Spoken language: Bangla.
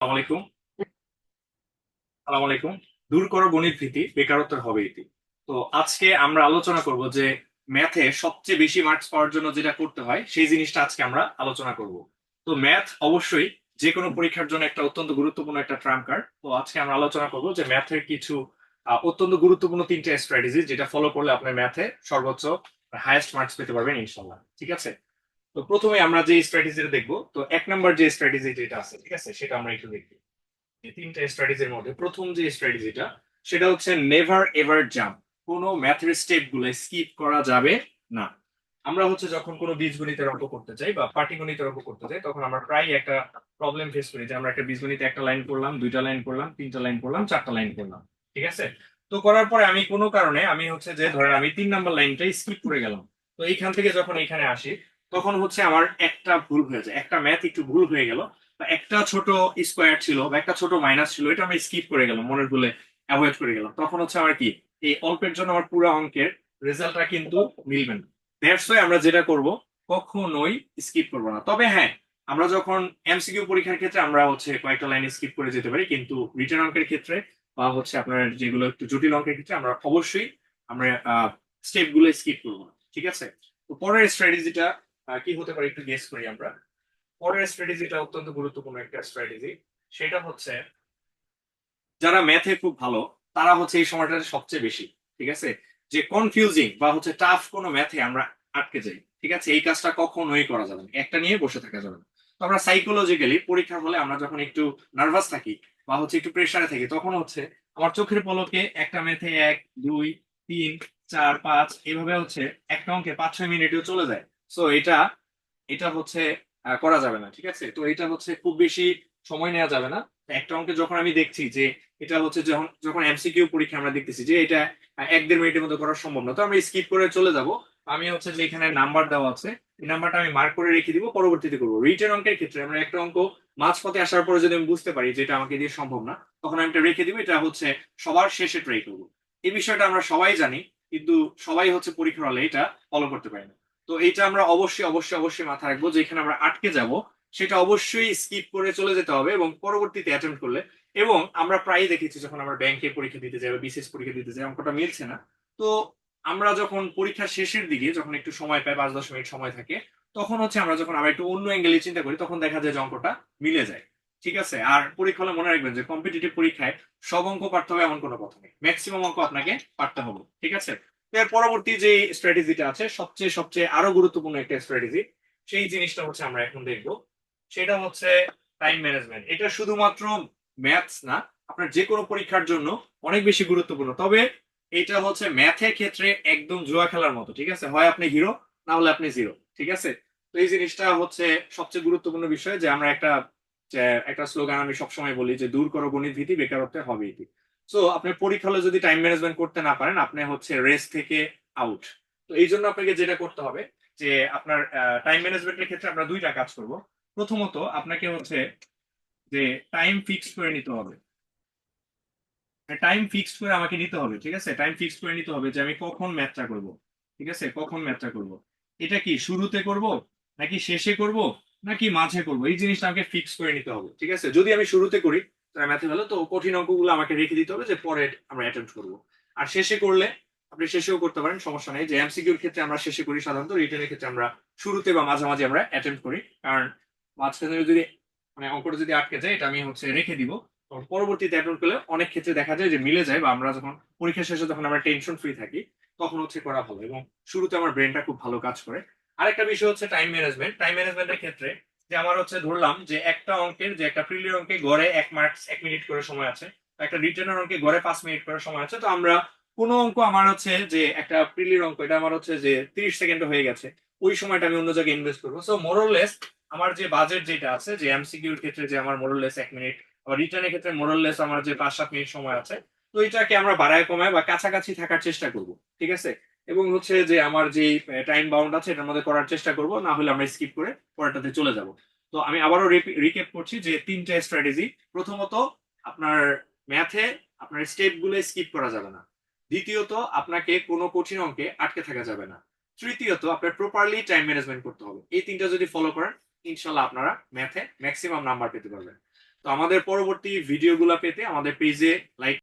আলাইকুম। আলাইকুম। দূর করো গণিত ভীতি, বেকারত্বের হবে ইতি তো আজকে আমরা আলোচনা করব যে ম্যাথে সবচেয়ে বেশি মার্কস পাওয়ার জন্য যেটা করতে হয়, সেই জিনিসটা আজকে আমরা আলোচনা করব। তো ম্যাথ অবশ্যই যে কোনো পরীক্ষার জন্য একটা অত্যন্ত গুরুত্বপূর্ণ একটা ট্রাম্প কার্ড তো আজকে আমরা আলোচনা করব যে ম্যাথের কিছু অত্যন্ত গুরুত্বপূর্ণ তিনটে স্ট্র্যাটেজি যেটা ফলো করলে আপনার ম্যাথে সর্বোচ্চ হাইয়েস্ট মার্কস পেতে পারবেন ইনশাল্লাহ ঠিক আছে? তো প্রথমে আমরা যে স্ট্র্যাটেজিটা দেখব, তো এক নম্বর যে স্ট্র্যাটেজি যেটা আছে, ঠিক আছে? সেটা আমরা একটু দেখি। এই তিনটা স্ট্র্যাটেজির মধ্যে প্রথম যে স্ট্র্যাটেজিটা সেটা হচ্ছে নেভার এভার জাম্প কোনো ম্যাথের স্টেপগুলো স্কিপ করা যাবে না। আমরা হচ্ছে যখন কোনো বীজগণিতের অঙ্ক করতে চাই বা পাটিগণিতের অঙ্ক করতে চাই, তখন আমরা প্রায় একটা প্রবলেম ফেস করি যে আমরা একটা বীজগণিতে একটা লাইন করলাম, দুইটা লাইন করলাম, তিনটা লাইন করলাম, চারটা লাইন করলাম, ঠিক আছে? তো করার পরে আমি কোনো কারণে, আমি হচ্ছে যে, ধরেন আমি তিন নাম্বার লাইনটাই স্কিপ করে গেলাম। তো এইখান থেকে যখন এখানে আসি তখন হচ্ছে আমার একটা ভুল হয়ে যায়। একটা ম্যাথ একটু ভুল হয়ে গেল। বা একটা ছোট স্কোয়ার ছিল বা একটা ছোট মাইনাস ছিল, এটা আমি স্কিপ করে গেলাম, মনের ভুলে অ্যাভয়েড করে গেলাম। তখন হচ্ছে আমার কি, এই অল্পের জন্য আমার পুরো অঙ্কের রেজাল্টটা কিন্তু মিলবে না। দ্যাটস আমরা যেটা করব, কখনোই স্কিপ করব না। তবে হ্যাঁ আমরা যখন এমসিকিউ পরীক্ষার ক্ষেত্রে আমরা হচ্ছে কয়েকটা লাইন স্কিপ করে যেতে পারি, কিন্তু রিটার্ন অঙ্কের ক্ষেত্রে বা হচ্ছে আপনার যেগুলো একটু জটিল অঙ্কের ক্ষেত্রে আমরা অবশ্যই আমরা স্টেপগুলো স্কিপ করব না। ঠিক আছে? তো পরের স্ট্র্যাটেজিটা কি হতে পারে একটু গেস করি আমরা। পরের স্ট্র্যাটেজিটা অত্যন্ত গুরুত্বপূর্ণ একটা স্ট্র্যাটেজি সেটা হচ্ছে, যারা ম্যাথে খুব ভালো, তারা হচ্ছে এই সময়টা সবচেয়ে বেশি, ঠিক আছে? যে কনফিউজিং বা হচ্ছে টাফ কোনো ম্যাথে আমরা আটকে যাই, ঠিক আছে? এই কাজটা কখনোই করা যাবে একটা নিয়ে বসে থাকা যাবে না। তো আমরা সাইকোলজিক্যালি পরীক্ষার হলে আমরা যখন একটু নার্ভাস থাকি বা হচ্ছে একটু প্রেশারে থাকি, তখন হচ্ছে আমার চোখের পলকে একটা ম্যাথে এক, দুই, তিন, চার, পাঁচ এভাবে হচ্ছে একটা অঙ্কে পাঁচ, ছয় মিনিটেও চলে যায়। সো এটা এটা হচ্ছে করা যাবে না, ঠিক আছে? তো এটা হচ্ছে খুব বেশি সময় নেওয়া যাবে না। একটা অঙ্কে যখন আমি দেখছি যে, এটা হচ্ছে যখন যখন এমসিকিউ পরীক্ষা আমরা দেখতেছি যে, এটা এক দেড় মিনিটের মধ্যে করা সম্ভব না। তো আমি স্কিপ করে চলে যাব। আমি হচ্ছে যে, এখানে নাম্বার দেওয়া আছে। এই নাম্বারটা আমি মার্ক করে রেখে দিব, পরবর্তীতে করব। রিটার্ন অঙ্কের ক্ষেত্রে আমরা একটা অঙ্ক মাঝপথে আসার পরে যদি আমি বুঝতে পারি যে, এটা আমাকে দিয়ে সম্ভব না, তখন আমি এটা রেখে দিব। এটা হচ্ছে সবার শেষে ট্রাই করব। এই বিষয়টা আমরা সবাই জানি, কিন্তু সবাই হচ্ছে পরীক্ষার হলে এটা ফলো করতে পারি না। তো এটা আমরা অবশ্যই অবশ্যই অবশ্যই মাথায় রাখব যে এখানে আমরা আটকে যাব। সেটা অবশ্যই স্কিপ করে চলে যেতে হবে এবং পরবর্তীতে অ্যাটেম্প করলে এবং আমরা প্রায়ই দেখেছি যখন আমরা ব্যাংকে পরীক্ষা দিতে যাই বা বিশেষ পরীক্ষা দিতে যাই অঙ্কটা মিলছে না। তো আমরা যখন পরীক্ষার শেষের দিকে যখন একটু সময় পাই, পাঁচ, দশ মিনিট সময় থাকে, তখন হচ্ছে আমরা যখন আমরা একটু অন্য অ্যাঙ্গেলে চিন্তা করি, তখন দেখা যায় যে অঙ্কটা মিলে যায়। ঠিক আছে? আর পরীক্ষা হলে মনে রাখবেন যে কম্পিটিটিভ পরীক্ষায় সব অঙ্ক পারতে হবে এমন কোনো কথা নেই। ম্যাক্সিমাম অঙ্ক আপনাকে পারতে হবে। ঠিক আছে? এর পরবর্তী যে স্ট্র্যাটেজিটা আছে, সবচেয়ে সবচেয়ে আরও গুরুত্বপূর্ণ একটা স্ট্র্যাটেজি সেই জিনিসটা হচ্ছে আমরা এখন দেখব। সেটা হচ্ছে টাইম ম্যানেজমেন্ট এটা শুধুমাত্র ম্যাথস না, আপনার যে কোনো পরীক্ষার জন্য অনেক বেশি গুরুত্বপূর্ণ। তবে এটা হচ্ছে ম্যাথের ক্ষেত্রে একদম জুয়া খেলার মতো, ঠিক আছে? হয় আপনি হিরো না হলে আপনি জিরো ঠিক আছে? তো এই জিনিসটা হচ্ছে সবচেয়ে গুরুত্বপূর্ণ বিষয় যে আমরা একটা একটা স্লোগান আমি সবসময় বলি যে, দূর করো গণিত ভীতি বেকারত্বের হবে ইতি সো আপনি পরীক্ষা হলে যদি টাইম ম্যানেজমেন্ট করতে না পারেন, আপনি হচ্ছে রেস থেকে আউট তো এই জন্য আপনাকে যেটা করতে হবে, যে আপনার টাইম ম্যানেজমেন্টের ক্ষেত্রে আমরা দুইটা কাজ করব। প্রথমত আপনাকে হচ্ছে যে টাইম ফিক্স করে নিতে হবে। টাইম ফিক্স করে আমাকে নিতে হবে, ঠিক আছে? টাইম ফিক্স করে নিতে হবে যে আমি কখন ম্যাথটা করব, ঠিক আছে? কখন ম্যাথটা করব। এটা কি শুরুতে করব, নাকি শেষে করব, নাকি মাঝে করব? এই জিনিসটা আমাকে ফিক্স করে নিতে হবে, ঠিক আছে? যদি আমি শুরুতে করি তাহলে ম্যাথে ভালো, তো কঠিন অঙ্কগুলো আমাকে রেখে দিতে হবে যে পরে আমরা অ্যাটেম্প করব। আর শেষে করলে আপনি শেষেও করতে পারেন, সমস্যা নেই। যে এমসিকিউর ক্ষেত্রে আমরা শেষে করি সাধারণত রিটার্নের ক্ষেত্রে আমরা শুরুতে বা মাঝামাঝি আমরা অ্যাটেম্প করি। কারণ মাঝখানে যদি মানে অঙ্কটা যদি আটকে যায়, এটা আমি হচ্ছে রেখে দিব। তখন পরবর্তীতে অ্যাটেম্প করলে অনেক ক্ষেত্রে দেখা যায় যে মিলে যায় বা আমরা যখন পরীক্ষা শেষে যখন আমরা টেনশন ফ্রি থাকি, তখন হচ্ছে করা ভালো। এবং শুরুতে আমার ব্রেনটা খুব ভালো কাজ করে। আরেকটা বিষয় হচ্ছে টাইম ম্যানেজমেন্ট টাইম ম্যানেজমেন্টের ক্ষেত্রে যে আমার হচ্ছে ধরলাম যে একটা অঙ্কের, যে একটা প্রিলির অঙ্কে গড়ে এক মার্কস এক মিনিট করে সময় আছে। একটা রিটার্নের অঙ্কে গড়ে পাঁচ মিনিট করে সময় আছে। তো আমরা কোন অঙ্ক আমার হচ্ছে যে একটা প্রিলির অঙ্ক, এটা আমার হচ্ছে যে তিরিশ সেকেন্ড হয়ে গেছে। ওই সময়টা আমি অন্য জায়গায় ইনভেস্ট করব। সো মোরলেস আমার যে বাজেট যেটা আছে, যে এমসিকিউর ক্ষেত্রে যে আমার মোরলেস এক মিনিট আবার রিটার্নের ক্ষেত্রে মোরলেস আমার যে পাঁচ সাত মিনিট সময় আছে, তো এটাকে আমরা বাড়ায় কমায় বা কাছাকাছি থাকার চেষ্টা করব। ঠিক আছে? এবং হচ্ছে যে আমার যে টাইম বাউন্ড আছে, এটার মধ্যে করার চেষ্টা করব, না হলে আমরা স্কিপ করে পরেরটাতে চলে যাব। তো আমি আবারও রিকেপ করছি যে তিনটা স্ট্র্যাটেজি প্রথমত, আপনার ম্যাথে আপনার স্টেপগুলো স্কিপ করা যাবে না। দ্বিতীয়ত, আপনাকে কোনো কঠিন অঙ্কে আটকে থাকা যাবে না। তৃতীয়ত, আপনার প্রপারলি টাইম ম্যানেজমেন্ট করতে হবে। এই তিনটা যদি ফলো করেন, ইনশাল্লাহ আপনারা ম্যাথে ম্যাক্সিমাম নাম্বার পেতে পারবেন। তো আমাদের পরবর্তী ভিডিওগুলো পেতে আমাদের পেজে লাইক